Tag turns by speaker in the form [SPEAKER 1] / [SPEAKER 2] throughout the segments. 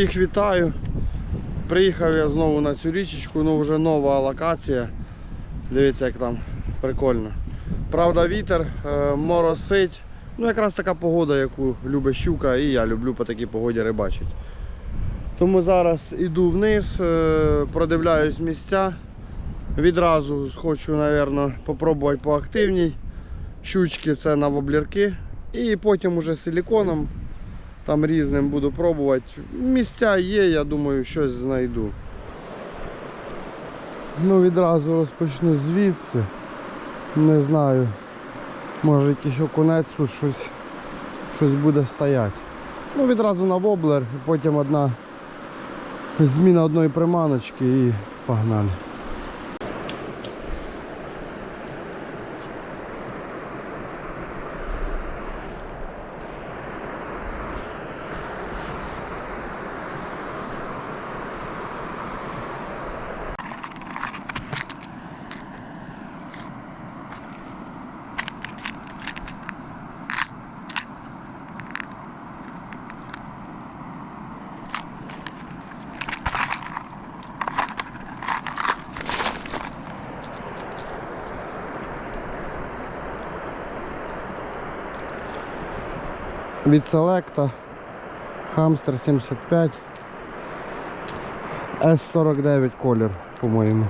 [SPEAKER 1] Всіх вітаю. Приїхав я знову на цю річечку, ну вже нова локація. Дивіться, як там прикольно. Правда, вітер, е, моросить. Ну, якраз така погода, яку любить щука, і я люблю по такій погоді рибачити. Тому зараз іду вниз, е, продивляюсь місця. Відразу хочу, мабуть, попробувати по активній. Щучки це на воблірки. І потім уже силіконом там різним буду пробувати. Місця є, я думаю, щось знайду. Ну, відразу розпочну звідси. Не знаю. Може якийсь окунець тут щось, щось буде стояти. Ну, відразу на воблер, потім одна зміна одної приманочки і погнали. Від Selecta Hamster 75 S49 колір, по-моєму.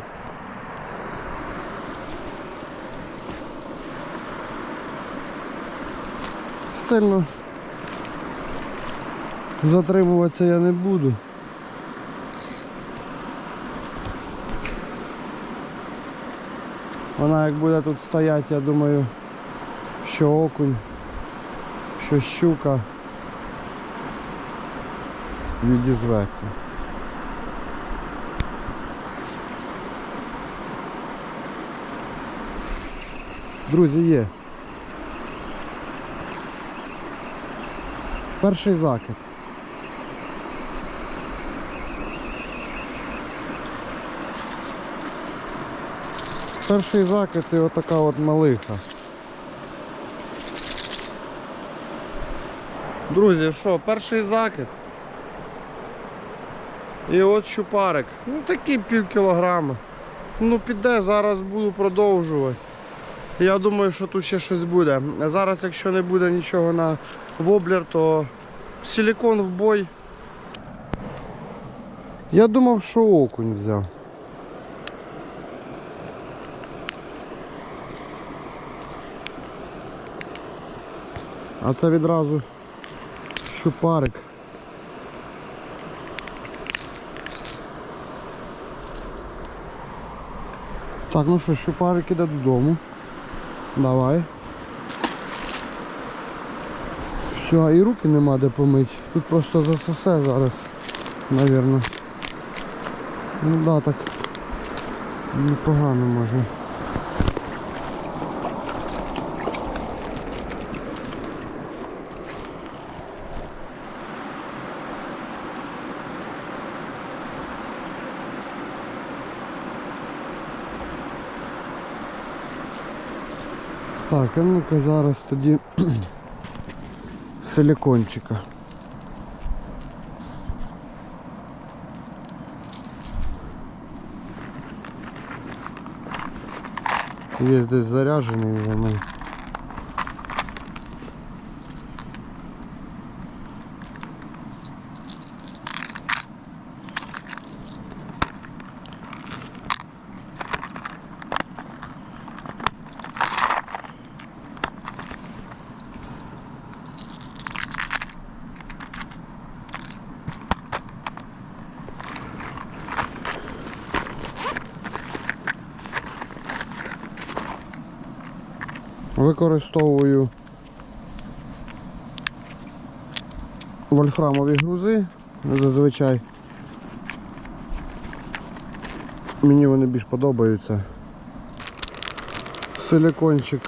[SPEAKER 1] Сильно затримуватися я не буду. Вона як буде тут стояти, я думаю, що окунь що щука відізветься. Друзі, є. Перший закид. Перший закид і отака от малиха. Друзі, що, перший закид. І от щупарик. Ну такий пів кілограма. Ну піде, зараз буду продовжувати. Я думаю, що тут ще щось буде. Зараз, якщо не буде нічого на воблер, то силікон в бой. Я думав, що окунь взяв. А це відразу щупарик. Так, ну що, щупарик іде додому. Давай. Все, і руки нема де помити. Тут просто засосе зараз, навірно. Ну да, так непогано можна. Так, а ну-ка зараз тоді силикончика. Є десь заряджений вже ми. Використовую вольфрамові грузи зазвичай. Мені вони більш подобаються. Силикончик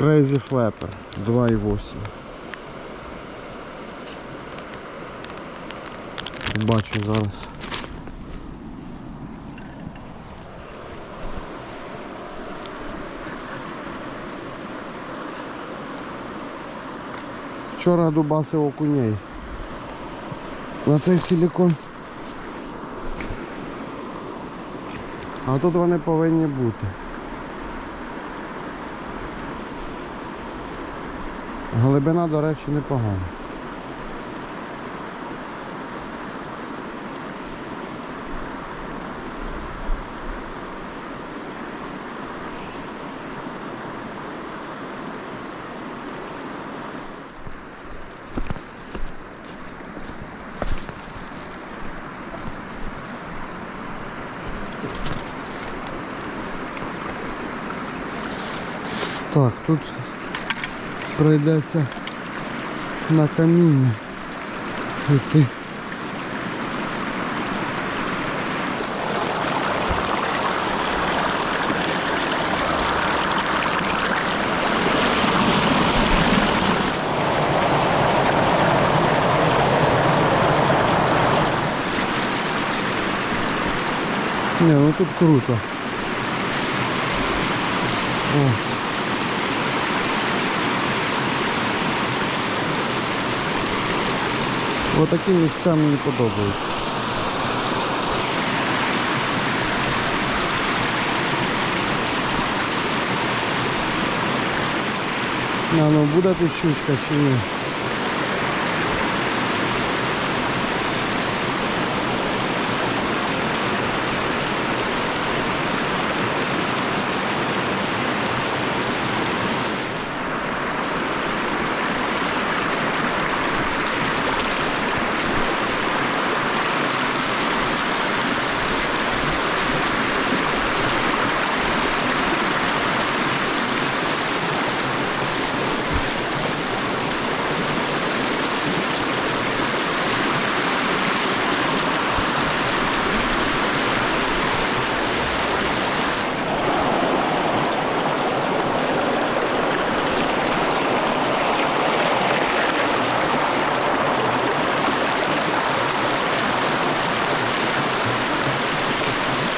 [SPEAKER 1] Crazy Flapper 2.8. Бачу зараз. Вчора дубасив окуней. На цей силікон. А тут вони повинні бути. Глибина, до речі, непогана. Так, тут прийдеться на каміння йти. Не, ну тут круто. Вот такі місця мені подобаються. А ну буде тут щучка чи ні?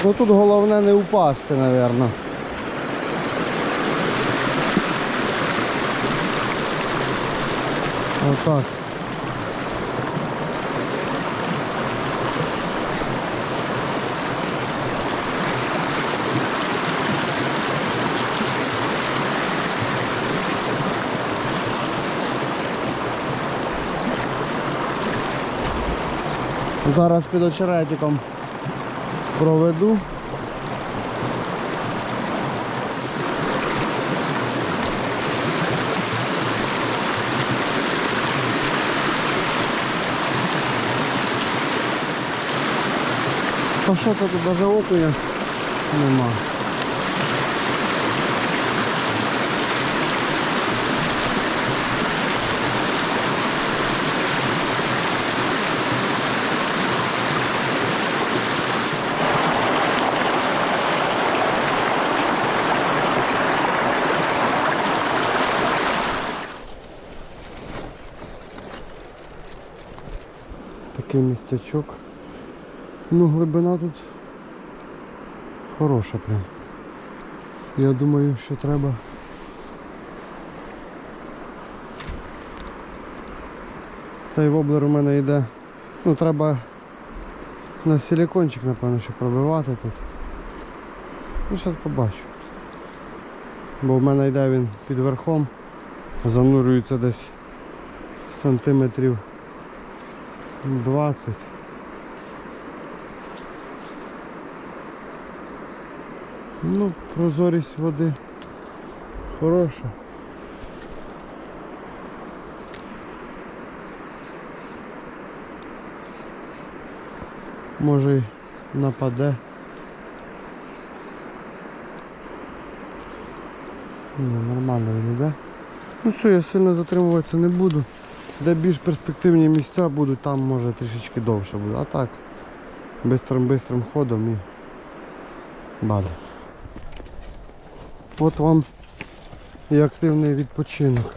[SPEAKER 1] Ну тут головне не упасти, напевно. Отак. Зараз під очеретиком проведу. Та що тут даже окуня нема. Такий містячок. Ну, глибина тут хороша прям. Я думаю, що треба. Цей воблер у мене йде. Ну треба на силикончик, напевно, що пробивати тут. Ну, зараз побачу. Бо в мене йде він під верхом, занурюється десь сантиметрів 20. Ну, прозорість води хороша. Може й нападе. Ні, нормально він іде. Ну все, я сильно затримуватися не буду. Де більш перспективні місця будуть, там може трішечки довше буде. А так, бистрим-бистрим ходом і далі. От вам і активний відпочинок.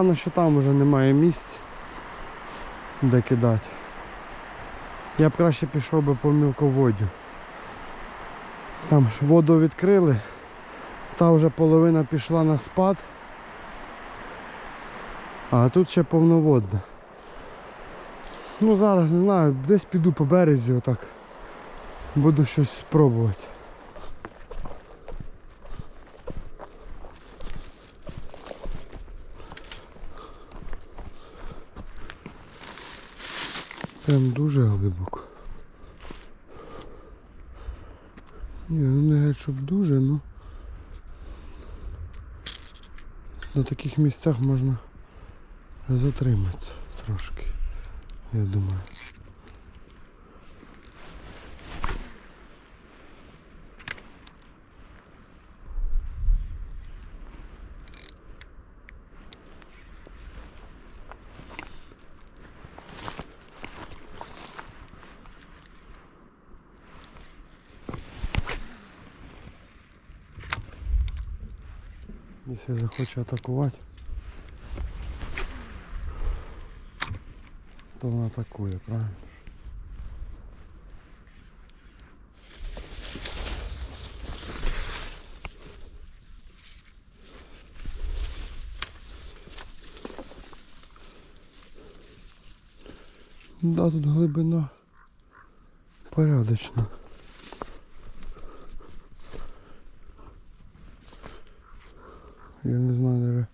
[SPEAKER 1] Погано, що там вже немає місць, де кидати. Я б краще пішов би по мілководдю. Там ж воду відкрили, та вже половина пішла на спад, а тут ще повноводна. Ну зараз не знаю, десь піду по березі отак. Буду щось спробувати. Прям дуже глибоко. Ні, ну не геть, щоб дуже, ну. На таких місцях можна затриматися трошки, я думаю. Якщо захоче атакувати, то вона атакує, правильно? Да, тут глибина порядочна. Я не знаю, даже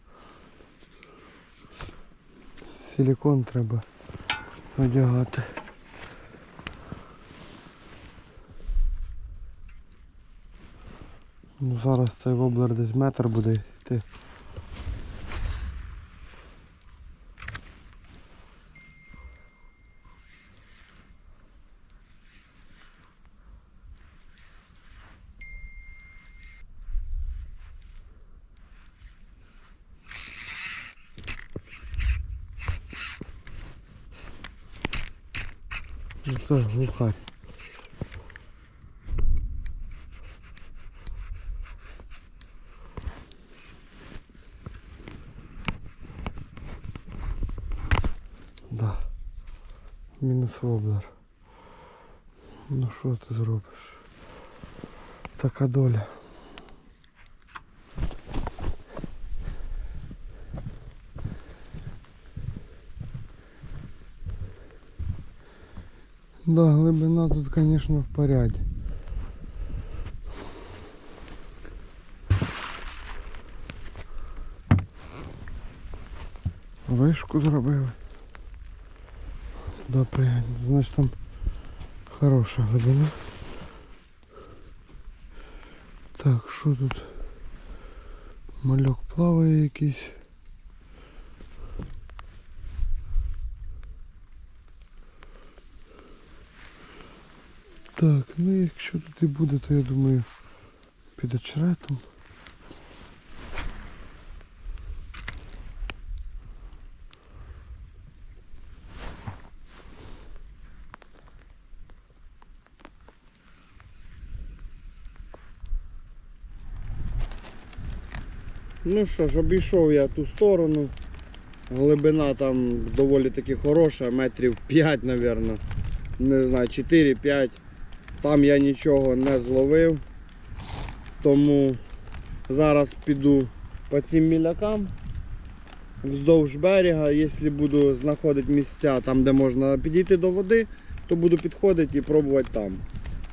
[SPEAKER 1] силикон треба одягати. Ну, зараз цей воблер десь метр буде йти. Воблер. Ну що ти зробиш? Така доля. Да, глибина тут, конечно, в порядке. Вишку зробили. Добре, значить там хороша глибина. Так, що тут? Мальок плаває якийсь. Так, ну якщо тут і буде, то я думаю під очеретом. Ну що ж, обійшов я ту сторону. Глибина там доволі таки хороша, метрів 5, мабуть. Не знаю, 4-5. Там я нічого не зловив. Тому зараз піду по цим мілякам вздовж берега. Якщо буду знаходити місця там, де можна підійти до води, то буду підходити і пробувати там.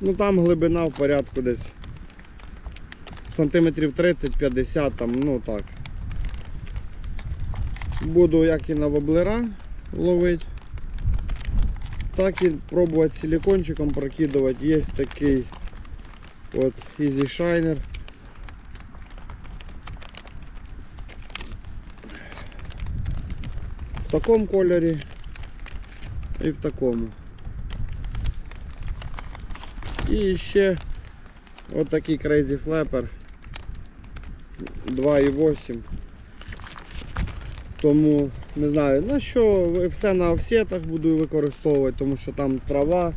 [SPEAKER 1] Ну там глибина в порядку десь сантиметрів 30-50, там, ну так. Буду як і на воблера ловити, так і пробувати силикончиком прокидувати. Є такий от Easy Shiner. В такому кольорі і в такому. І ще от такий Crazy Flapper 2,8. Тому не знаю на що все на офсетах буду використовувати, тому що там трава,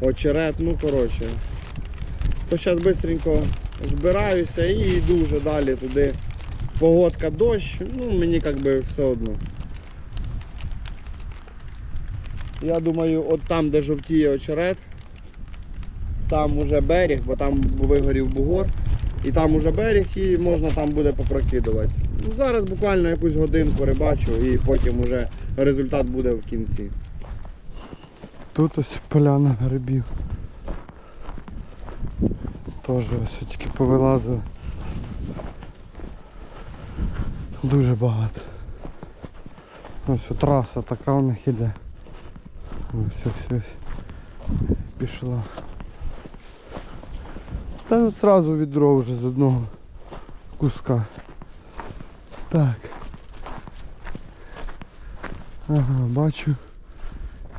[SPEAKER 1] очерет, ну коротше. То зараз швидко збираюся і йду вже далі туди погодка дощ, ну мені як би все одно. Я думаю, от там, де жовтіє очерет, там уже берег, бо там вигорів бугор. І там уже берег і можна там буде попрокидувати. Ну, Зараз буквально якусь годинку рибачу і потім уже результат буде в кінці. Тут ось поляна грибів. Теж ось тільки повилазили. Дуже багато. Ось траса така у них іде. Ось ось ось. Пішла. Та ну одразу відро вже з одного куска. Так. Ага, бачу.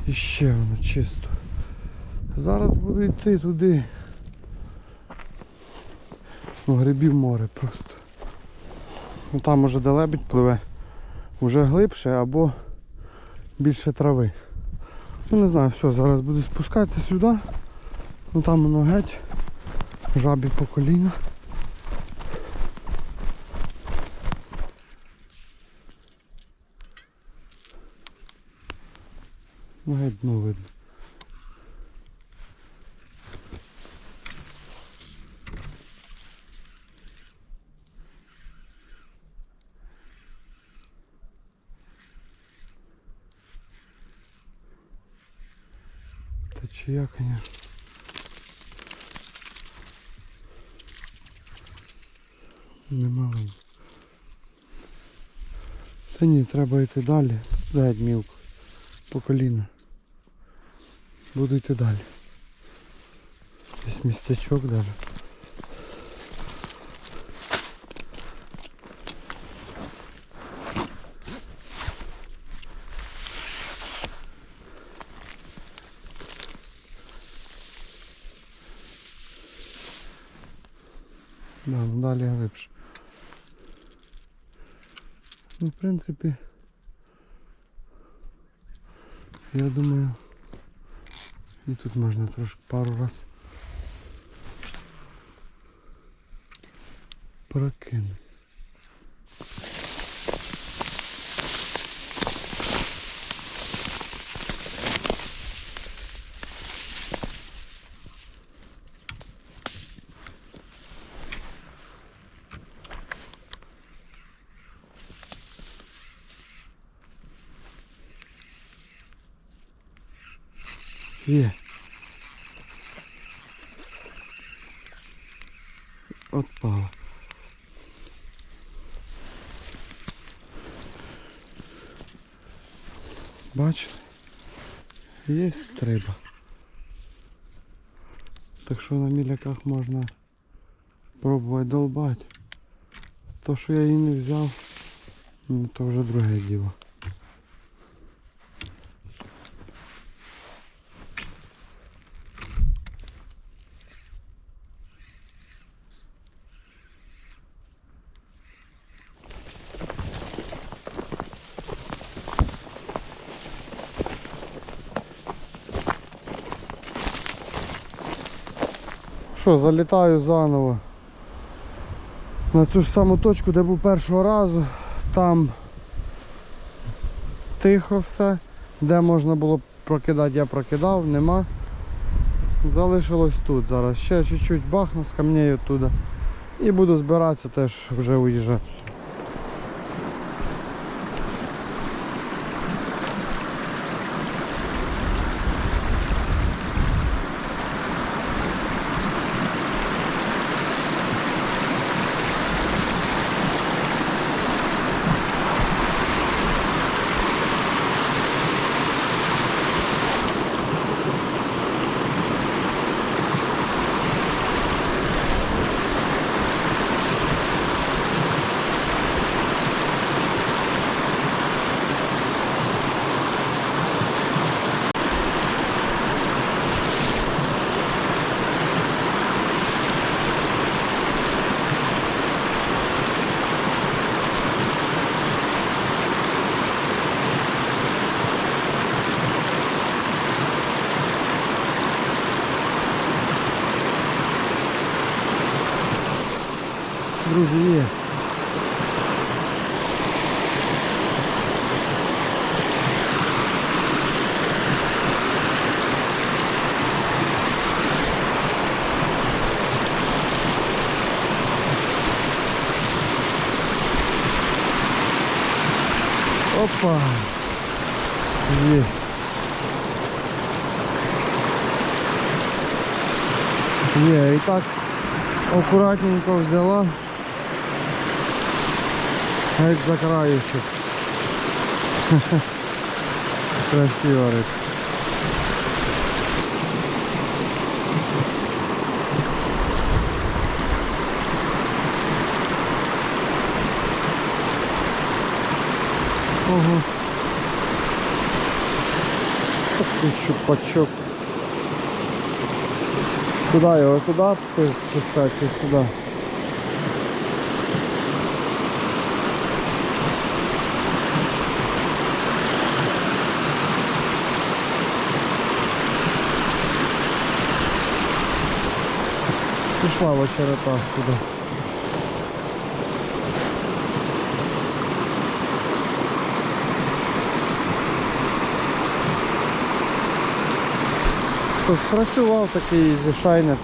[SPEAKER 1] І ще воно чисто. Зараз буду йти туди. Ну, грибів море просто. Ну там уже де лебідь пливе. Уже глибше або більше трави. Ну не знаю, все, зараз буду спускатися сюди. Ну там воно геть. Жабі по коліна. Ну дно видно. Та чия, конечно. Нема вон. Та ні, треба йти далі. Зайд мілко. По коліна. Буду йти далі. Десь містечок даже. Принципі, я думаю, і тут можна трошки пару раз прокинути. Міляках можна пробувати долбати. То, що я її не взяв, ну, то вже друге діло. Що, залітаю заново на цю ж саму точку, де був першого разу. Там тихо все. Де можна було прокидати, я прокидав, нема. Залишилось тут зараз. Ще чуть-чуть бахну з камнею туди. І буду збиратися теж вже уїжджати. Привет. Опа! Есть. Не, и так аккуратненько взяла Геть за краєчок. Красиво риб. Ого. Такий щупачок. Куда його? Туди пускати чи сюди? Пішла в сюда. Що спрацював такий зішайнер.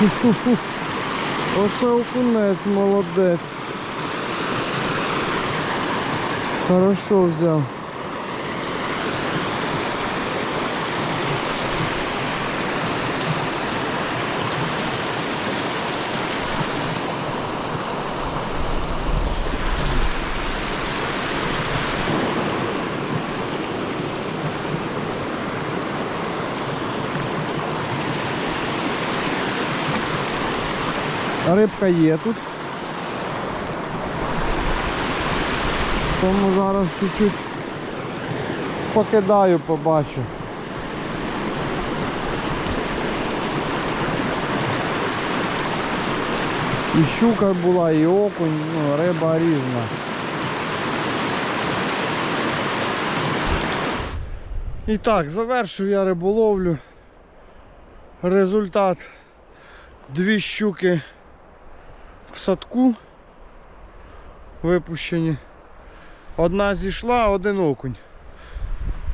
[SPEAKER 1] Оце окунець молодець. Хорошо взяв. Рибка є тут. Тому зараз чуть-чуть покидаю, побачу. І щука була, і окунь, ну, риба різна. І так, завершив я риболовлю. Результат дві щуки в садку випущені. Одна зійшла, один окунь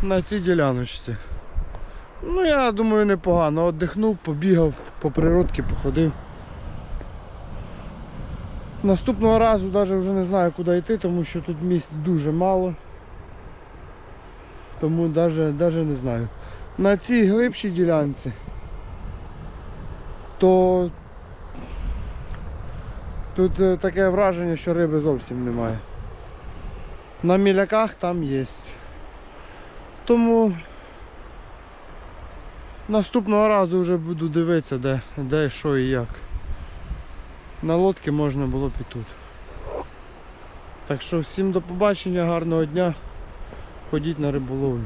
[SPEAKER 1] на цій діляночці. Ну я думаю непогано. Отдихнув, побігав, по природці походив. Наступного разу навіть вже не знаю куди йти, тому що тут місць дуже мало. Тому навіть, не знаю. На цій глибшій ділянці то тут е, таке враження, що риби зовсім немає. На міляках там є. Тому наступного разу вже буду дивитися, де, де що і як. На лодки можна було б тут. Так що всім до побачення, гарного дня. Ходіть на риболовлю.